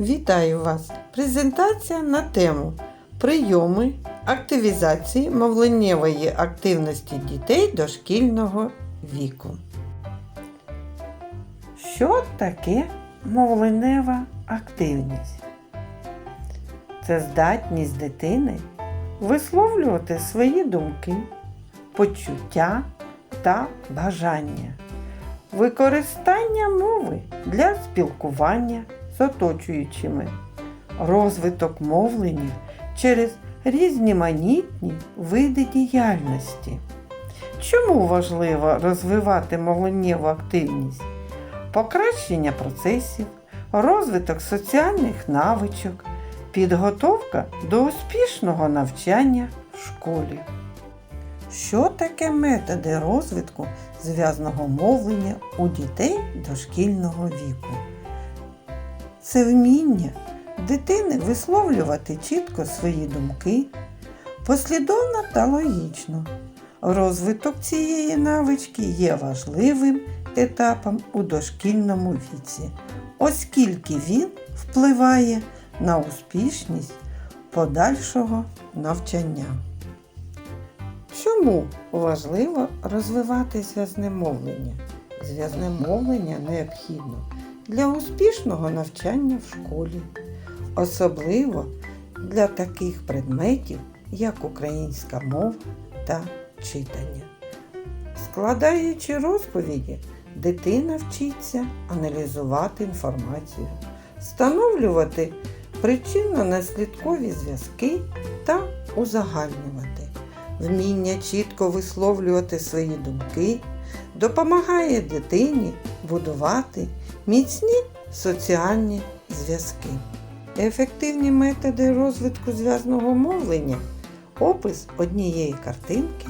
Вітаю вас! Презентація на тему Прийоми активізації мовленнєвої активності дітей дошкільного віку. Що таке мовленнєва активність? Це здатність дитини висловлювати свої думки, почуття та бажання. Використання мови для спілкування з оточуючими, розвиток мовлення через різноманітні види діяльності. Чому важливо розвивати мовленнєву активність? Покращення процесів, розвиток соціальних навичок, підготовка до успішного навчання в школі. Що таке методи розвитку зв'язного мовлення у дітей дошкільного віку? Це вміння дитини висловлювати чітко свої думки, послідовно та логічно. Розвиток цієї навички є важливим етапом у дошкільному віці, оскільки він впливає на успішність подальшого навчання. Чому важливо розвивати зв'язне мовлення? Зв'язне мовлення необхідно для успішного навчання в школі, особливо для таких предметів, як українська мова та читання. Складаючи розповіді, дитина вчиться аналізувати інформацію, встановлювати причинно-наслідкові зв'язки та узагальнювати. Вміння чітко висловлювати свої думки допомагає дитині будувати міцні соціальні зв'язки. Ефективні методи розвитку зв'язного мовлення опис однієї картинки.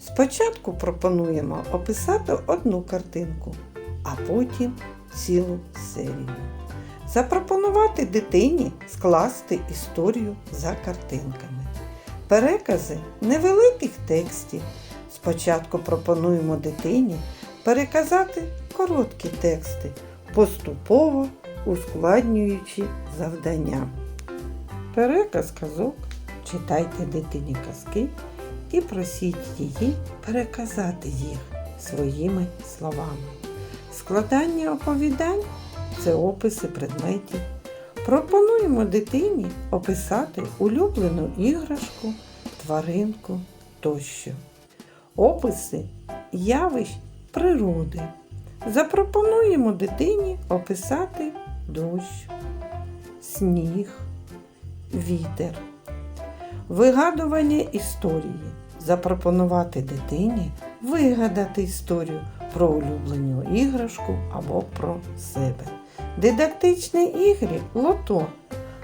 Спочатку пропонуємо описати одну картинку, а потім цілу серію. Запропонувати дитині скласти історію за картинками. Перекази невеликих текстів. Спочатку пропонуємо дитині переказати короткі тексти, поступово ускладнюючи завдання. Переказ казок. Читайте дитині казки і просіть її переказати їх своїми словами. Складання оповідань це описи предметів. Пропонуємо дитині описати улюблену іграшку, тваринку тощо. Описи явищ природи. Запропонуємо дитині описати дощ, сніг, вітер. Вигадування історії. Запропонувати дитині вигадати історію про улюблену іграшку або про себе. Дидактичні ігри лото.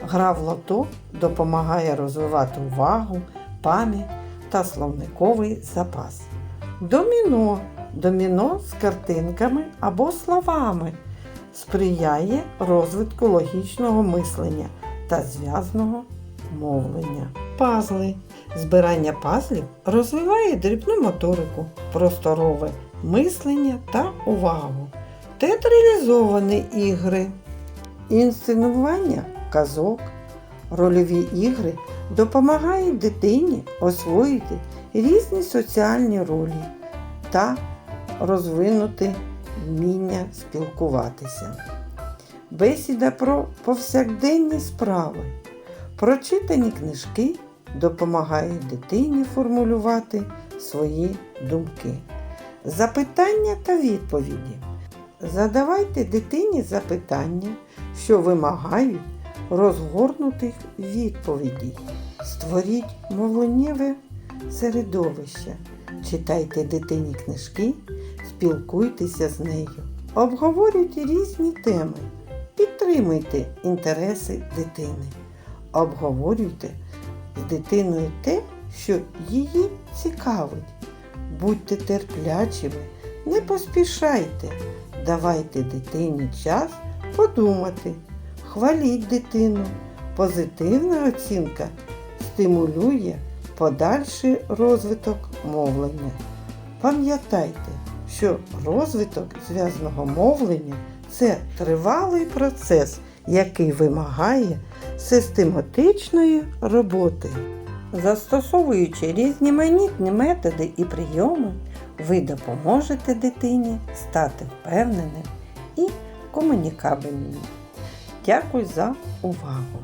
Гра в лото допомагає розвивати увагу, пам'ять та словниковий запас. Доміно. Доміно з картинками або словами сприяє розвитку логічного мислення та зв'язного мовлення. Пазли. Збирання пазлів розвиває дрібну моторику, просторове мислення та увагу. Театралізовані ігри. Інсценування казок. Рольові ігри допомагають дитині освоїти різні соціальні ролі та розвинути вміння спілкуватися. Бесіда про повсякденні справи. Прочитані книжки допомагають дитині формулювати свої думки. Запитання та відповіді. Задавайте дитині запитання, що вимагають розгорнутих відповідей. Створіть мовленнєве середовище. Читайте дитині книжки, спілкуйтеся з нею, обговорюйте різні теми, підтримуйте інтереси дитини, обговорюйте з дитиною те, що її цікавить. Будьте терплячими, не поспішайте, давайте дитині час подумати, хваліть дитину. Позитивна оцінка стимулює подальший розвиток мовлення. Пам'ятайте, що розвиток зв'язного мовлення це тривалий процес, який вимагає систематичної роботи. Застосовуючи різноманітні методи і прийоми, ви допоможете дитині стати впевненим і комунікабельним. Дякую за увагу!